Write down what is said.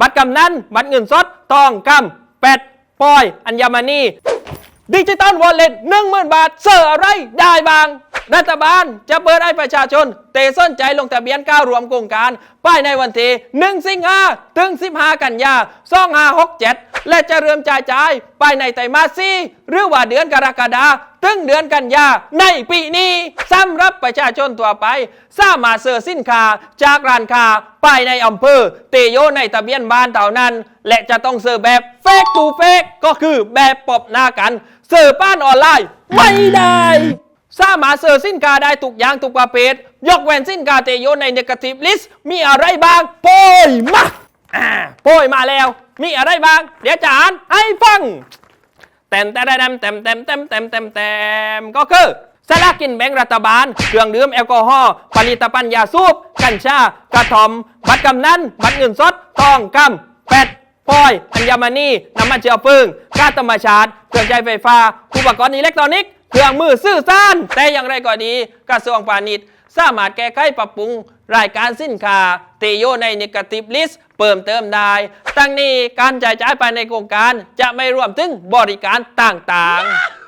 บัตรกำนันบัตรเงินสดทองคำแปดปอย อัญมณีดิจิตอลวอลเล็ตหนึ่งหมื่นบาทเสอร์อะไรได้บาง รัฐบาลจะเปิดให้ประชาชน เตะส้นใจลงทะเบียนก้าวรวมโครงการ ป้ายในวันที่1สิงหาถึง 15 กันยา2567 และจะเริ่มจ่ายจ่ายป้ายในไตรมาสสี่หรือว่าเดือนกรกฎาถึงเดือนกันยาในปีนี้สำหรับประชาชนทั่วไปสามารถซื้อสินค้าจากร้านค้าป้ายในอำเภอเตโยในทะเบียนบ้านเท่านั้น และจะต้องซื้อแบบเฟกตูเฟกก็คือแบบปบหน้ากันซื้อป้านออนไลน์ไม่ได้ สามารถเสิร์ชสินค้าได้ทุกอย่างทุกประเภทยกเว้นสินค้าเตโยใน negative list มีอะไรบ้างโปยมาอ่าโปยมาแล้ว มีอะไรบ้าง เดี๋ยวจะอ่านให้ฟังเต็มเต็มเต็มเต็มเต็มเต็มเต็มเต็มเต็มก็คือสลากกินแบ่งรัฐบาล เครื่องดื่มแอลกอฮอล์ผลิตภัณฑ์ยาสูบ กัญชา กระถอม บัตรกำนัน บัตรเงินสดทองคำแปดปอย อัญมณี น้ำมันเชื้อเพลิงก๊าซธรรมชาติ เครื่องใช้ไฟฟ้า อุปกรณ์อิเล็กทรอนิกส์ เครื่องมือสื่อสารแต่อย่างไรก็ดีกระทรวงพาณิชย์ สามารถแก้ไขปรับปรุงรายการสินค้าตีโยในนิกติบลิสเพิ่มเติมได้ตั้งนี้การจ่ายจ่ายไปในโครงการจะไม่รวมถึงบริการต่างๆ